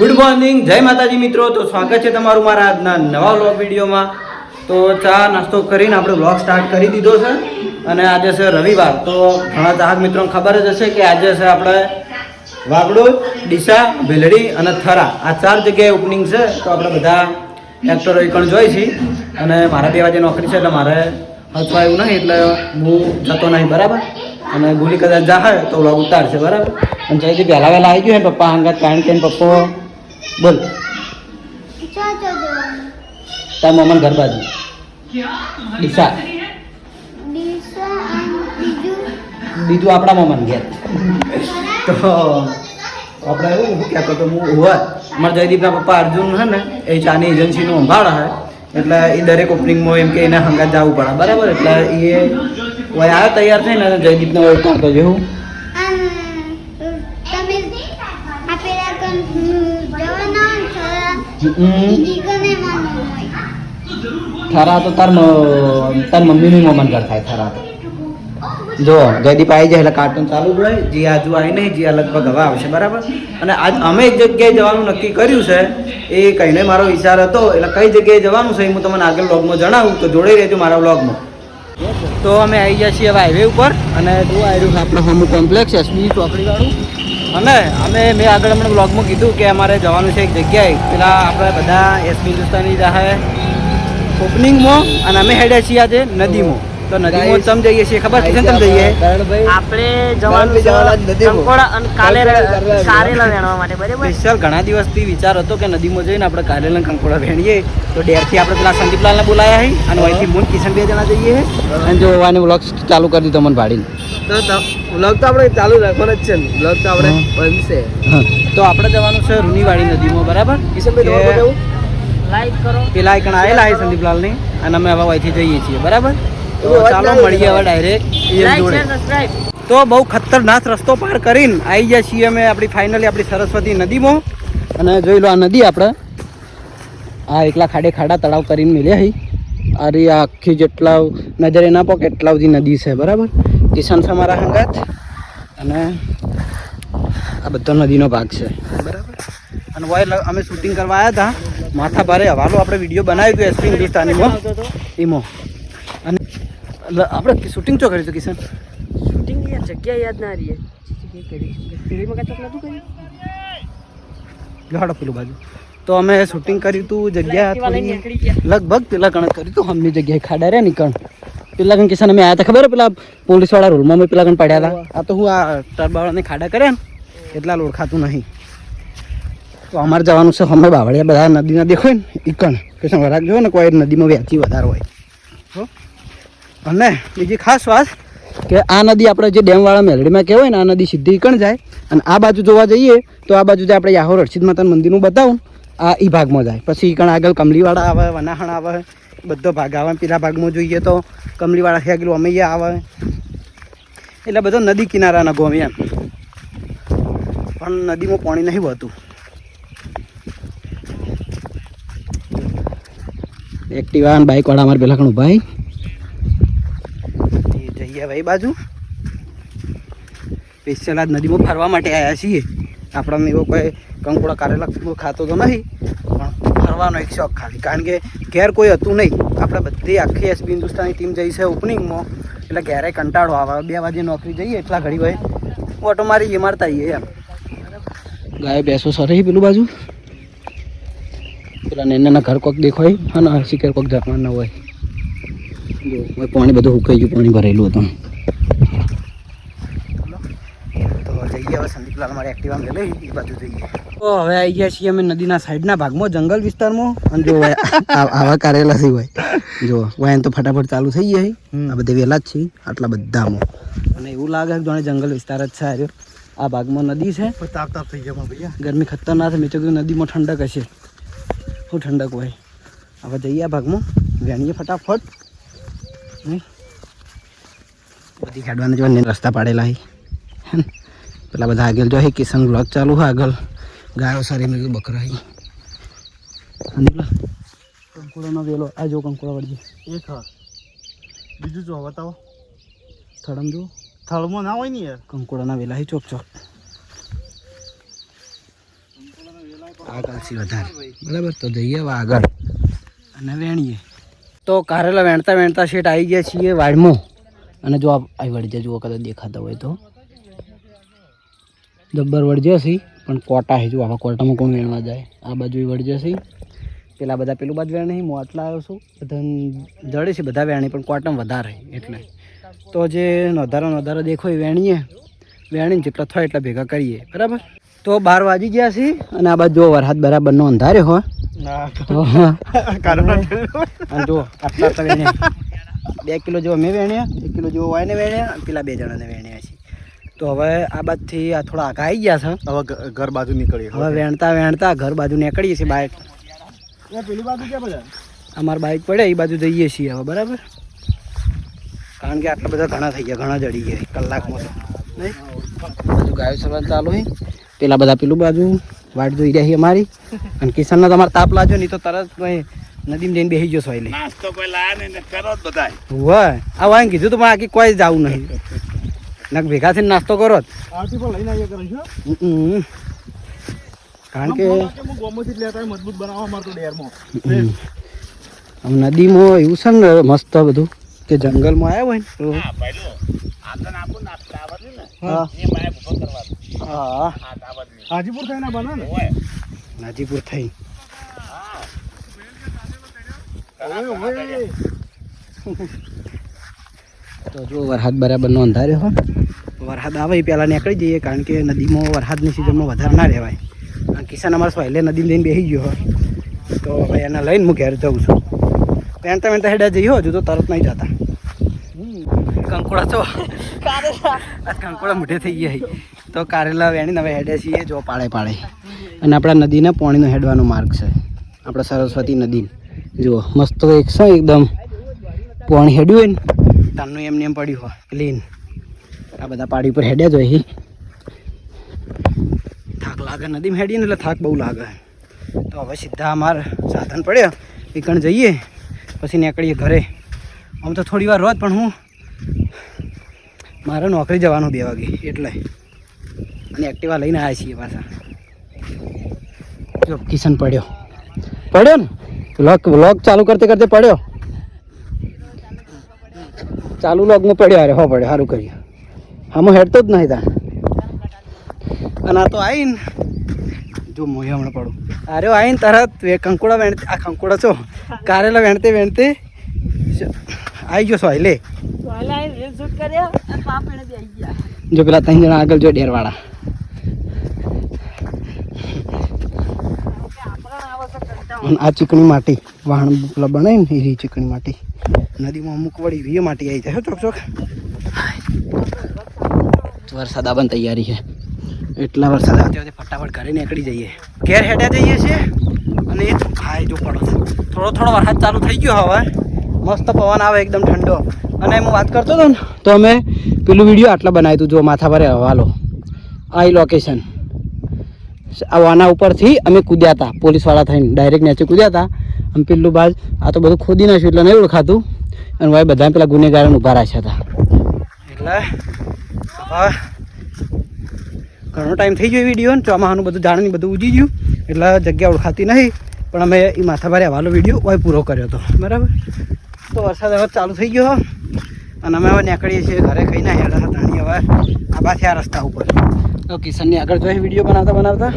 Good morning જય માતાજી મિત્રો. તો સ્વાગત છે તમારું મારા આજના નવા વ્લોગ વિડીયોમાં. તો ચા નાસ્તો કરીને આપણે વ્લોગ સ્ટાર્ટ કરી દીધો છે અને આજે છે રવિવાર. તો ઘણા ચાહક મિત્રોને ખબર જ હશે કે આજે છે આપણે વાગડો, ડીસા, ભેલડી અને થરા. આ ચાર જગ્યાએ ઓપનિંગ છે. તો આપણે બધા એક્ટરો એકણ જોઈ છીએ. અને મારા બે વાગે નોકરી છે એટલે મારે હચવા એવું નહીં, એટલે હું જતો નહીં, બરાબર? અને ગુલી કદાચ જાહે તો વ્લોગ ઉતારશે, બરાબર? અને જયથી પહેલા વહેલા આવી ગયું હે પપ્પા અંગત કારણ કે પપ્પો બોલ. તાર મમ્મન ઘર બાજુ. ડીસા. બીજું? આપણા મમ્મન ઘેર. તો આપણે એવું શું કહેતો તો હું હોય મારા જયદીપના પપ્પા અર્જુન છે ને એ ચાની એજન્સીનું સંભાળ છે એટલે એ દરેક ઓપનિંગમાં એમ કે એને હંગાત જવું પડે. બરાબર? એટલે એ હોય આ તૈયાર થઈને જયદીપને ઓળખાણ તો જેવું તમે આપેલા કન જવાના બીજી કને માનો હોય થરા તો તાર તાર મમ્મીનું મમન કરતા થરા તો. જો, જયદીપ આવી જાય એટલે કાર્ટૂન ચાલુ જ હોય. જીયા હજુ આવી નહીં, જીયા લગભગ હવે આવશે, બરાબર? અને આજ અમે એક જગ્યાએ જવાનું નક્કી કર્યું છે. એ કહીને મારો વિચાર હતો, એટલે કઈ જગ્યાએ જવાનું છે એ હું તમને આગળ બ્લોગમાં જણાવું. તો જોડે રહેજો મારા બ્લોગમાં તો અમે આવી ગયા છીએ હવે હાઈવે ઉપર. અને જો આવ્યું આપણે હોમ કોમ્પ્લેક્સ એસબી ચોકડીવાળું. અને અમે મેં આગળ હમણાં બ્લોગમાં કીધું કે અમારે જવાનું છે એક જગ્યાએ. પેલા આપણે બધા એસબી હિન્દુસ્તાની જાહે ઓપનિંગમાં અને અમે હેડ્યા છીએ આજે નદીમાં. તો નદીમાં ચમ જઈએ છીએ ખબર છે? ચમ જઈએ આપણે જવાનું કંકોડા અને કાલે કારેલા વેણવા માટે બરાબર? સ્પેશિયલ ઘણા દિવસથી વિચાર હતો કે નદીમાં જઈને આપણે કારેલા કંકોડા વેણીએ. તો ડેરથી આપણે પેલા સંદીપલાલને બોલાયા હી અને અહીંથી મુન કિશન બે જણા જઈએ અને જો આને વ્લોગ ચાલુ કરી દીધો મને ભાડીને વ્લોગ તો આપણે ચાલુ રાખવાનો જ છે ને. વ્લોગ તો આપણે. બનશે. તો આપણે જવાનું છે રૂનીવાડી નદીમાં બરાબર? કિશનભાઈ તમારે લાઈક કરો પેલા એકણ આવેલા છે સંદીપલાલની અને અમે હવે અહીંથી જઈએ છીએ બરાબર? તો ચાલો મળીએ હવે ડાયરેક્ટ તો બહુ ખતરનાક રસ્તો પાર કરીને આવી ગયા છીએ અમે આપણી ફાઇનલી આપણી સરસ્વતી નદીમાં. અને જોઈ લો આ નદી આપણે. આ એકલા ખાડે ખાડા તળાવ કરીને મળ્યા હી અરે આખી જેટલા નજરે ના પોકે એટલા બધી નદી છે બરાબર? કિશન સમારા મારા હંગાત. અને આ બધો નદીનો ભાગ છે બરાબર? અને વોય અમે શૂટિંગ કરવા આવ્યા હતા માથા ભારે હવાલો આપણે વીડિયો બનાવ્યું હતો એસપી હિન્દુસ્તાનીમાં. એમાં અને આપણે શૂટિંગ તો કર્યું હતું કિશન? શૂટિંગ યાર જગ્યા યાદ ના રહી લહાડો પેલું બાજુ. તો અમે શૂટિંગ કર્યું હતું જગ્યા લગભગ પેલા કણ કર્યું હતું હમની જગ્યાએ ખાડા રહ્યા નીકળ પેલા કણ કિશન અમે આવ્યા હતા ખબર પેલા પોલીસવાળા રૂલમાં અમે પેલા કણ પડ્યા હતા આ તો હું આ ટરબાવાળાને ખાડા કર્યા ને એટલા ઓળખાતું નહીં. તો અમારે જવાનું છે અમે બાવળિયા બધા નદીના દેખો ને ઈકણ કિશન વરાક જોયો ને કોઈ નદીમાં વ્યાચી વધારે હોય. હો. અને બીજી ખાસ વાત કે આ નદી આપણે જે ડેમવાળા મેલડીમાં કહેવાય ને, આ નદી સીધી કણ જાય. અને આ બાજુ જોવા જઈએ તો આ બાજુ જે આપણે યાહોર હર્ષિદ માતાનું મંદિરનું બતાવું, આ ઈ ભાગમાં જાય. પછી કણ આગળ કમલીવાળા આવે, વનાહણ આવે, બધો ભાગ આવે. પેલા ભાગમાં જોઈએ તો કમલીવાળા છે, આગળ અમૈયા આવે. એટલે બધો નદી કિનારાના ગોમ એમ. પણ નદીમાં પાણી નહીં હોતું એક્ટિવા અને બાઇકવાળા અમારે પેલા કણ ઊભા ભાઈ બાજુ. સ્પેશિયલ આજ નદીમાં ફરવા માટે આવ્યા છીએ. આપણને એવો કોઈ કંકોડા કારેલા ખાતો તો નહીં, પણ ફરવાનો એક શોખ ખાલી. કારણ કે ઘેર કોઈ હતું નહીં. આપણે બધી આખી એસબી હિન્દુસ્તાની ટીમ જઈ છે ઓપનિંગમાં એટલે ઘેરે કંટાળો આવે. બે વાગે નોકરી જઈએ, એટલા ઘડી હોય. ઓટો મારી મારીએ મારતા આવીએ એમ. ગાય બેસો સરે પેલું બાજુ. પેલા નેના ઘર કોક દેખાય અને શિકાર કોક જવાનું હોય. જો પાણી બધું સુકાઈ ગયું પાણી ભરેલું હતું. તો હવે આવી ગયા છીએ અમે નદીના સાઈડના ભાગમાં જંગલ વિસ્તારમાં. અને જો આવા કારેલા છે ભાઈ. જો વાયન તો ફટાફટ ચાલુ થઈ જાય આ બધે વહેલા જ છે આટલા બધામાં. અને એવું લાગે કે જાણે જંગલ વિસ્તાર જ છે આ આ ભાગમાં નદી છે. તાપ તાપ થઈ ગયા ભૈયા. ગરમી ખતરનાક છે મેં તો કીધું નદીમાં ઠંડક હશે. શું ઠંડક હોય? હવે જઈએ આ ભાગમાં. વેણીએ ફટાફટ. બધી ખેડવાના જોવા રસ્તા પાડેલા હે. પેલા બધા આગળ જો હે કિશન બ્લોક ચાલુ હોય આગળ. ગાયો સારી મેં બકરા કંકોડાનો વેલો આ જો કંકોડા વળજે. એક હા. બીજું જો બતાવો. થળમ જો થળમાં ના હોય ને યાર. કંકોડાના વેલા હે ચોક ચોક. આગળથી વધારે. બરાબર તો જઈએ આગળ. અને વેણીએ. તો કારેલા વેણતા વેણતા શેઠ આવી ગયા છીએ વાડમાં. અને જો આ વળજે જુઓ, કદાચ દેખાતા હોય તો. જબ્બર વળજે છે, પણ કોટા છે, જો આવા કોટામાં કોણ વેણવા જાય? આ બાજુ વળજે છે. પેલા બધા પેલું બાજુ વેણે હું આટલા આવ્યો છું. બધા જડે છે, બધા વેણી, પણ કોટમ વધારે, એટલે. તો જે નોધારો નોધારો દેખો એ વેણીએ. વેણીને જેટલા થાય એટલા ભેગા કરીએ. બરાબર? તો બાર વાગી ગયા છે, અને આ બાજુ વરસાદ બરાબરનો અંધારે હોય. બે કિલો જેવો મેં વેણ્યા એક કિલો જેવો વાયને વેણ્યા પેલા બે જણાને વેણ્યા છે. તો હવે આ બાજુથી આ થોડા આઘા આવી ગયા છે. હવે ઘર બાજુ નીકળી હવે વેણતા વેણતા ઘર બાજુ નીકળીએ છીએ બાઇક પેલી બાજુ ક્યાં બધા? અમાર બાઇક પડે એ બાજુ જઈએ છીએ હવે બરાબર? કારણ કે આટલા બધા ઘણા થઈ ગયા ઘણા જડી ગયા કલાકમાં બાજુ ગાયો સવાર ચાલુ હોય પેલા બધા પેલું બાજુ. વાટ જોઈ રહી છે અમારી. અને કિશનનો તમારે તાપ લાગ્યો નહીં તો તરત નદીમાં જઈને બેસી જશો એટલે નાસ્તો કોઈ લાયા ને કરો જ હોય. આ વાય કીધું તો આખી કોઈ જવું નહીં. નક ભેગા થઈને નાસ્તો કરો જ. કારણ કે નદીમાં એવું છે ને મસ્ત બધું. કે જંગલમાં આવ્યા હોય તો? હા ભાઈલો આતન આપું ને ટાવર ને હા. એ માય ભૂખો કરવા હા. હા ટાવર ને હાજીપુર થઈને બના ને? ઓય. હાજીપુર થઈ. ઓય તો જો વરસાદ બરાબરનો અંધારે હો. વરસાદ આવે પહેલાં નીકળી જઈએ કારણ કે નદીમાં વરસાદની સિઝનમાં વધારે ના રહેવાય. કારણ કિસાન અમારા સ્વાઈલે નદી લઈને બેસી ગયો હોય તો હવે એને લઈને હું ઘેર જઉં છું. પેન્ટ તમે હેડા જઈએ હજુ તો તરત નહીં જતા. કંકોડા તો આ કંકોડા મોઢે થઈ ગયા. તો કારેલા વેણીને હવે હેડે છીએ જો પાળે પાળે અને આપણા નદીને પાણીનો હેડવાનો માર્ગ છે. આપણે સરસ્વતી નદી. જુઓ મસ્ત એક છે એકદમ. પાણી હેડ્યું હોય ને તાનું એમને એમ પડ્યું હોય. ક્લીન આ બધા પાડી ઉપર હેડ્યા જ હોય થાક લાગે નદીમાં હેડીએ ને એટલે થાક બહુ લાગે. તો હવે સીધા અમારે સાધન પડ્યા. એકણ જઈએ પછી નીકળીએ ઘરે. આમ તો થોડી વાર રોત પણ હું મારે નોકરી જવાનું બે વાગે, એટલે. અને એક્ટિવા લઈને આવ્યા છીએ પાછા. જો, કિશન પડ્યો. પડ્યો ને? વ્લોગ વ્લોગ ચાલુ કરતે કરતે પડ્યો. ચાલુ લોગમાં પડ્યો, અરે હો પડ્યો સારું કર્યું. આમાં હેડતો જ નહીં તા. અને આ તો આવીને જો મોહે હમણાં પડું. અરે આવીને તરત કંકોડા વેણતે આ કંકુડા છો? કારેલા વેણતે વેણતે. આવી ગયો સોય, લે. જો પેલા ત્રણ જણા આગળ જો ડેરવાળા. આ ચીકણી માટી, વાહણ પેલા બનાવી ને એ ચીકણી માટી. નદીમાં અમુક વળી વીએ માટી આવી જાય ચોક ચોક. વરસાદ આવવાની તૈયારી છે. એટલા વરસાદ આવતી આવતી ફટાફટ ઘરે નીકળી જઈએ. ઘેર હેઠા જઈએ છીએ અને એ હાય જો પડો. થોડો થોડો વરસાદ ચાલુ થઈ ગયો હવે. મસ્ત પવન આવે, એકદમ ઠંડો. અને હું વાત કરતો હતો ને, તો અમે પેલું વીડિયો આટલા બનાવ્યું હતું, જો માથા પર હવાલો. આ લોકેશન આના ઉપરથી અમે કૂદ્યા હતા, પોલીસવાળા થઈને ડાયરેક્ટ નીચે કૂદ્યા હતા. અમે પેલું બાજ, આ તો બધું ખોદી નાખ્યું એટલે નહીં ઓળખાતું. અને ભાઈ બધા પેલા ગુનેગારોને ઊભા રાખ્યા હતા. એટલે ઘણો ટાઈમ થઈ ગયો વીડિયો ને, ચોમાહાનું બધું જાણે બધું ઉજી ગયું. એટલે જગ્યા ઓળખાતી નહીં, પણ અમે એ માથાભારે હવાલો વીડિયો હોય પૂરો કર્યો હતો. બરાબર? તો વરસાદ હવે ચાલુ થઈ ગયો અને અમે હવે નીકળીએ છીએ ઘરે કહીને હેડા હતા હવે આભા થયા રસ્તા ઉપર. તો કિશનની આગળ જોઈએ વીડિયો બનાવતા બનાવતા.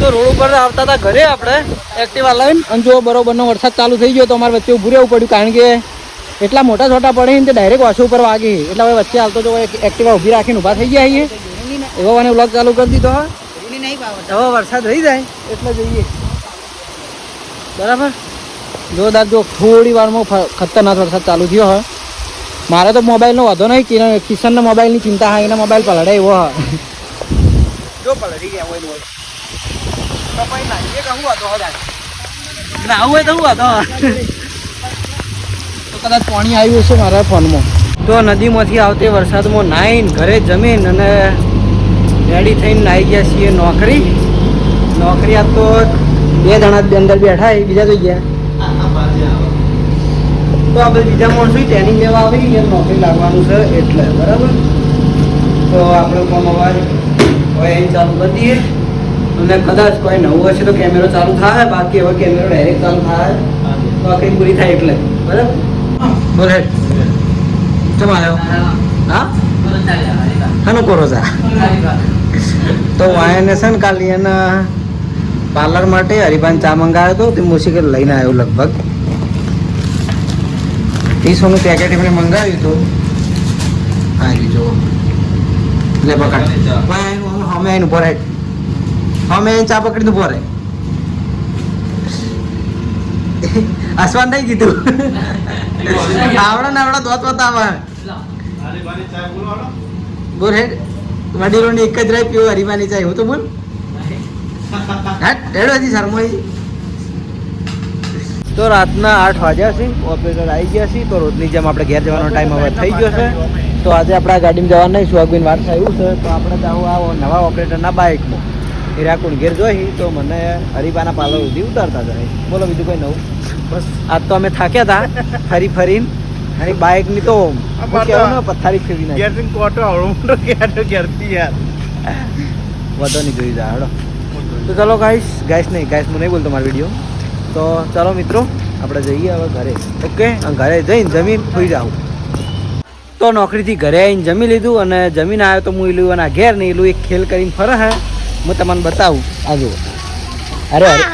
તો રોડ ઉપર આવતા હતા ઘરે આપણે એક્ટિવા લઈને અને જો બરોબરનો વરસાદ ચાલુ થઈ ગયો તો અમારે વચ્ચે ઊભું રહેવું પડ્યું કારણ કે એટલા મોટા છોટા પડે ને તે ડાયરેક્ટ વાસો ઉપર વાગી. એટલે હવે વચ્ચે હાલતો જો એક એક્ટિવા ઊભી રાખીને ઊભા થઈ ગયા છીએ એવો મને વ્લોગ ચાલુ કરી દીધો હવે વરસાદ રહી જાય એટલે જઈએ. બરાબર? જોરદાર જો થોડી વારમાં ખતરનાક વરસાદ ચાલુ થયો હોય. મારે તો મોબાઈલનો વાંધો નહીં કિરણ કિશનનો મોબાઈલની ચિંતા હા એના મોબાઈલ પલડે એવો હા. જો પલડી ગયા હોય હોય. તો પછી નાખીએ કે હું હતો હદાય ના હોય તો હું હતો તો કદાચ પાણી આવ્યું હશે મારા ફોનમાં. તો નદીમાંથી આવતી વરસાદમાં નાહીને ઘરે જમીન અને રેડી થઈને નાહી ગયા છીએ નોકરી. નોકરી આપતો તો બે જણા અંદર બેઠા એ બીજા તો ગયા. તો આપણે બીજા માણસો ટ્રેનિંગ લેવા આવી એમ નોકરી લાગવાનું છે એટલે બરાબર? તો આપણે કોમ અવાજ હોય અહીં ચાલુ કરી દઈએ. અને કદાચ કોઈ નવું હશે તો કેમેરો ચાલુ થાય બાકી હવે કેમેરો ડાયરેક્ટ ચાલુ થાય. નોકરી પૂરી થાય એટલે બરાબર? બોલે. કેમ આવ્યો? હા. હાનો કોરો જા. તો વાયને છે ને કાલે એના પાર્લર માટે હરિભાન ચા મંગાવ્યો હતો તે મુસીબત લઈને આવ્યો લગભગ. ત્રીસોનું પેકેટ એમણે મંગાવ્યું હતું. હા જી લે પકડ. હમે એનું ભરે હમે એને ચા પકડીને ઊભો રહે. આસવાન નહીં કીધું આવડે ને આવડે દોત વત આવે. બોલ હેડ વડીલોની એક જ રાય પીવો હરીમાની ચાય. હું તો બોલ. હા હેડો હજી શર્મોઈ. તો રાતના આઠ વાગ્યા છે. ઓપરેટર આવી ગયા છે. તો રોજની જેમ આપણે ઘેર જવાનો ટાઈમ હવે થઈ ગયો છે. તો આજે આપણે આ ગાડીમાં જવાનું નહીં. સુહાગબીન વાર થયું છે. તો આપણે જાઉં આ નવા ઓપરેટરના બાઇકમાં હીરાકુંડ ઘેર જોઈ. તો મને હરીપાના પાર્લર સુધી ઉતારતા જાય. બોલો બીજું કંઈ નવું? બસ. આજ તો અમે થાક્યા હતા ફરી ફરીને. અને બાઇકની તો પથારી ફેરવી નાખી. કોટો આવડો ઘેરથી યાર. વધો નહીં જોઈ જાય હડો તો ચલો ગાઈશ ગાઈશ નહીં ગાઈશ હું નહીં બોલતો મારો વીડિયો. તો ચાલો મિત્રો, આપણે જઈએ હવે ઘરે. ઓકે? ઘરે જઈને જમીન સુઈ જાઉં. તો નોકરીથી ઘરે આવીને જમી લીધું અને જમીન આવ્યો તો હું એલું એના ઘેર ને એલું એક ખેલ કરીને ફરે હે. હું તમને બતાવું. આ જુઓ. અરે અરે.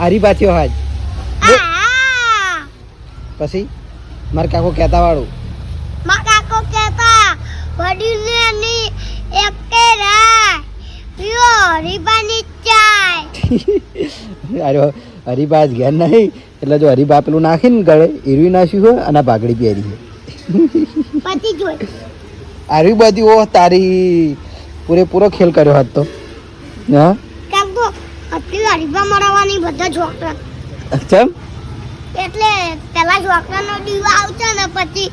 હારી પાછો હાજ. પછી મારે કાકો કહેતા વાળું. માં કાકો કહેતા, વડીલને એની એકે રાય પીઓ રીબાની ચાય અરે હરીબા જ ઘેર નહીં. એટલે જો હરીબા પેલું નાખીને ગળે એરવી નાખ્યું હોય અને ભાગડી પહેરી હોય. આવી બધી ઓહ તારી પૂરેપૂરો ખેલ કર્યો હતો તો. હા? હરીબા મરાવવાની બધા છોકરા એટલે પેલા છોકરાનો દીવા આવશે ને પછી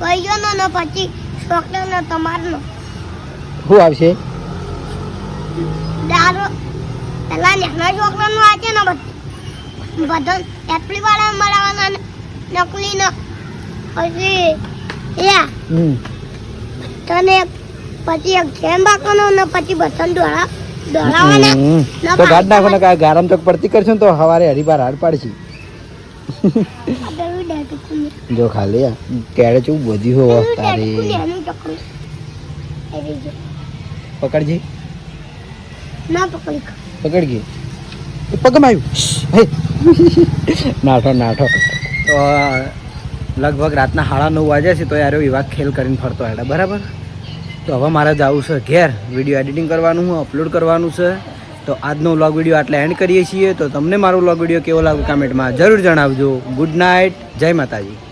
ભાઈઓનો ને પછી છોકરાનો તમારનો. શું આવશે? દારૂ પેલા નાના છોકરાનો આવશે ને બધું. બધા વાળા નકલી ને. પછી એ તને પછી એક જેમ બાકવાનો ને પછી બસન દોડા દોડાવાના તો ગાઢ નાખો ને કાંઈ ગારમ ચોક પડતી કરશો તો સવારે હરીબાર હાડ પાડશી. જો ખાલી કેળે ચેવું બધી હો તારી. પકડજી. ના પકડી. ખા. ગઈ. એ પગમાં આવ્યું. નાઠો નાઠો. તો લગભગ રાતના સાડા નવ વાગ્યા છે તો યાર વિવાહ ખેલ કરીને ફરતો હેડા બરાબર? તો હવે મારે જવું છે ઘેર. વીડિયો એડિટિંગ કરવાનું છે અપલોડ કરવાનું છે. તો આજનો વ્લોગ વીડિયો આટલે એન્ડ કરીએ છીએ. તો તમને મારો વ્લોગ વીડિયો કેવો લાગ્યો કમેન્ટમાં જરૂર જણાવજો. Good night. જય માતાજી.